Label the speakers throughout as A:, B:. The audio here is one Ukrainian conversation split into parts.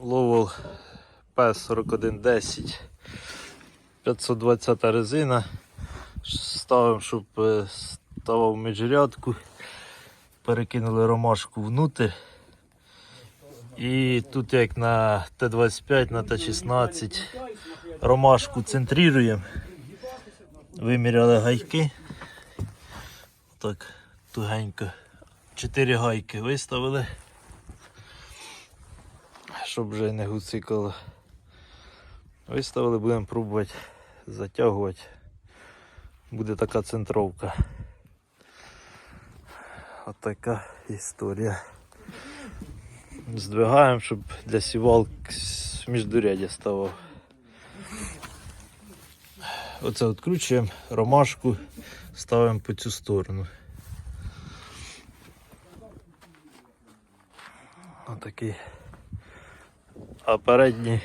A: Ловол P4110 520 резина. Ставимо, щоб е, ставав міжрядку. Перекинули ромашку внутрь. І тут як на Т-25, на Т-16 ромашку центруємо. Виміряли гайки. Так, тугенько. Чотири гайки виставили. Щоб вже не гуцикало. Виставили, будемо пробувати затягувати. Буде така центровка. Отака історія. Здвигаємо, щоб для сівалк міждурядя ставав. Оце відкручуємо, ромашку ставимо по цю сторону. Отакий. А передній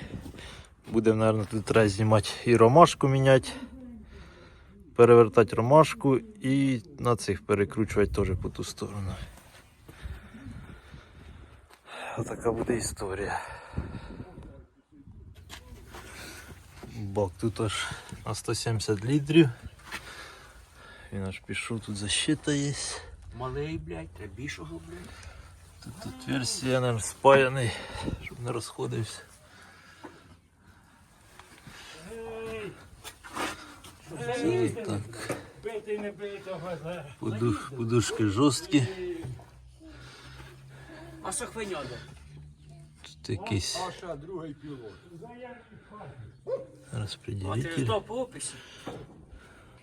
A: будемо, мабуть, тут треба знімати і ромашку міняти, перевертати ромашку і на цих перекручувати теж по ту сторону. Отака буде історія. Бак тут аж на 170 літрів. Він аж пішов, тут защита є.
B: Малий, блядь, треба більшого, блядь.
A: Тут, версія наш спаяний, щоб не розходився. Це так. Подуш, подушки жорсткі.
B: А сохвеняда?
A: Тут якийсь
C: Паша, другий пілот.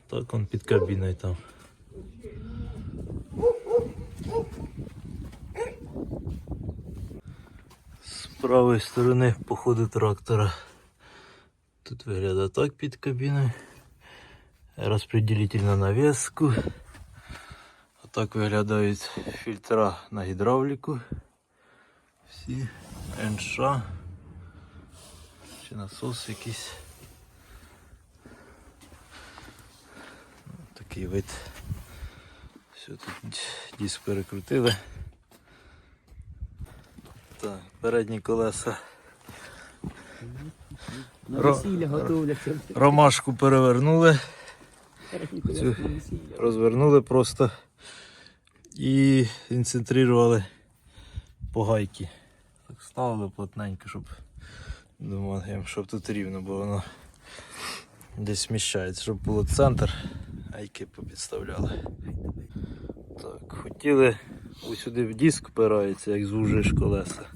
A: Так он під кабіною там. Правої сторони по ходу трактора. Тут виглядає так під кабіною. Розподілитель на навіску. Отак виглядають фільтра на гідравліку. Всі НШ. Чи насос якийсь. Такий вид. Все тут диск перекрутили. Так, передні колеса.
B: На
A: Ро-
B: весілля готовляться.
A: Ромашку перевернули, Цю- розвернули просто і інцентрували по гайки. Так ставили плотненько, щоб думаю, щоб тут рівно, бо воно десь сміщається, щоб було центр, гайки попідставляли. Так, хотіли ось сюди в диск впирається, як звужуєш колеса.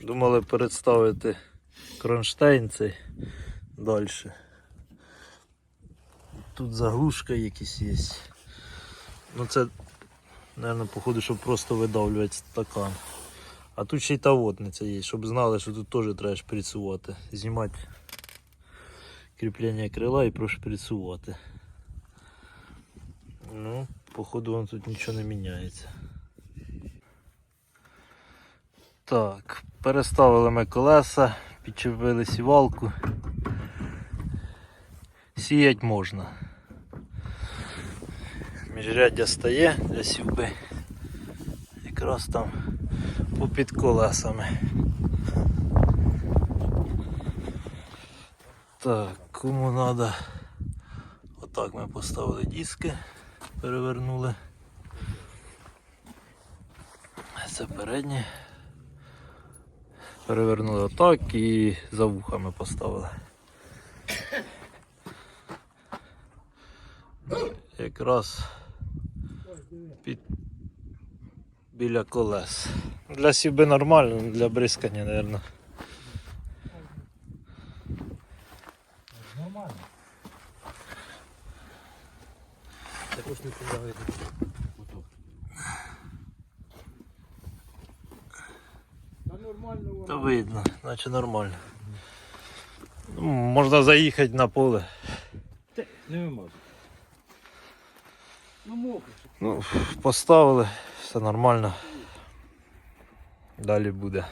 A: Думали представити кронштейн цей далі. Тут заглушка якісь є. Ну це, мабуть, походу, щоб просто видавлювати стакан. А тут ще й та водниця є, щоб знали, що тут теж треба шприцювати. Знімати кріплення крила і прошприцювати. Ну, походу воно тут нічого не міняється. Так, переставили ми колеса, підчепили сівалку. Сіять можна. Міжряддя стає для сівби. Якраз там попід колесами. Так, кому треба. Отак ми поставили диски, перевернули. Це переднє. Перевернули отак і за вухами поставили. Якраз під біля колес. Для сівби нормально, для бризкання, мабуть.
B: Також не туди
C: нормально воно.
A: Та видно, наче нормально. Ну, Можна заїхати на поле.
B: Не можу. Ну мокро.
A: Ну, поставили, все нормально. Далі буде.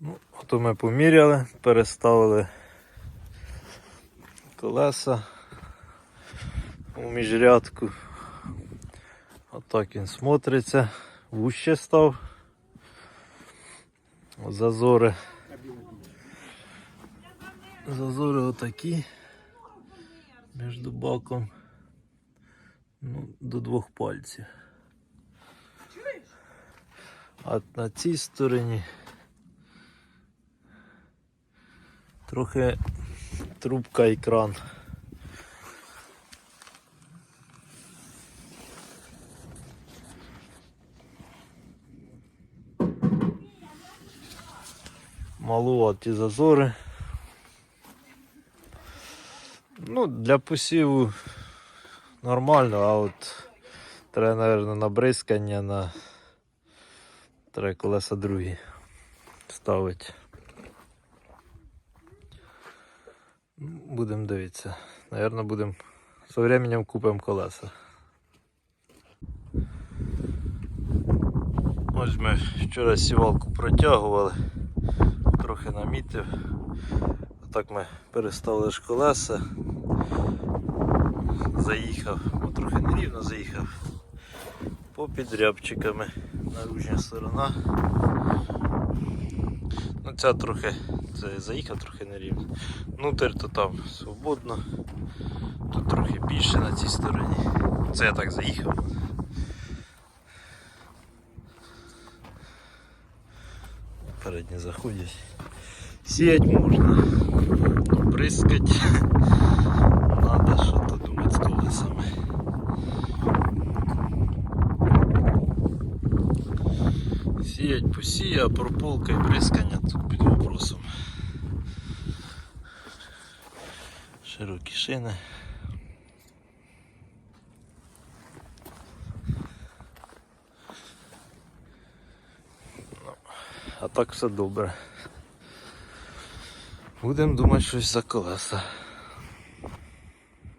A: Ну, ото ми поміряли, переставили колеса у міжрядку. Отак він смотриться, вуще став. Зазори. Зазори отакі. Між баком. Ну, до двох пальців. А на цій стороні трохи трубка і кран. Малуваті зазори. Ну, для посіву нормально, а от треба, мабуть, на бризкання на треба колеса другі ставити. Будемо дивитися. Наверно, будемо з временем купимо колеса. Ось ми вчора сівалку протягували, трохи намітив. Так ми переставили ж колеса. Заїхав, бо трохи нерівно заїхав. По підрябчиками наружня сторона. Ну ця трохи, це заїхав трохи нерівно. Внутрь то там свободно. Тут трохи більше на цій стороні. Це я так заїхав. Передні заходять. Сіять можна. Бризкать. Надо що-то думати з колесами. Сіять посіє, а прополка і бризкання тут під вопросом. Широкі шини. А так все добре. Будемо думати щось за колеса.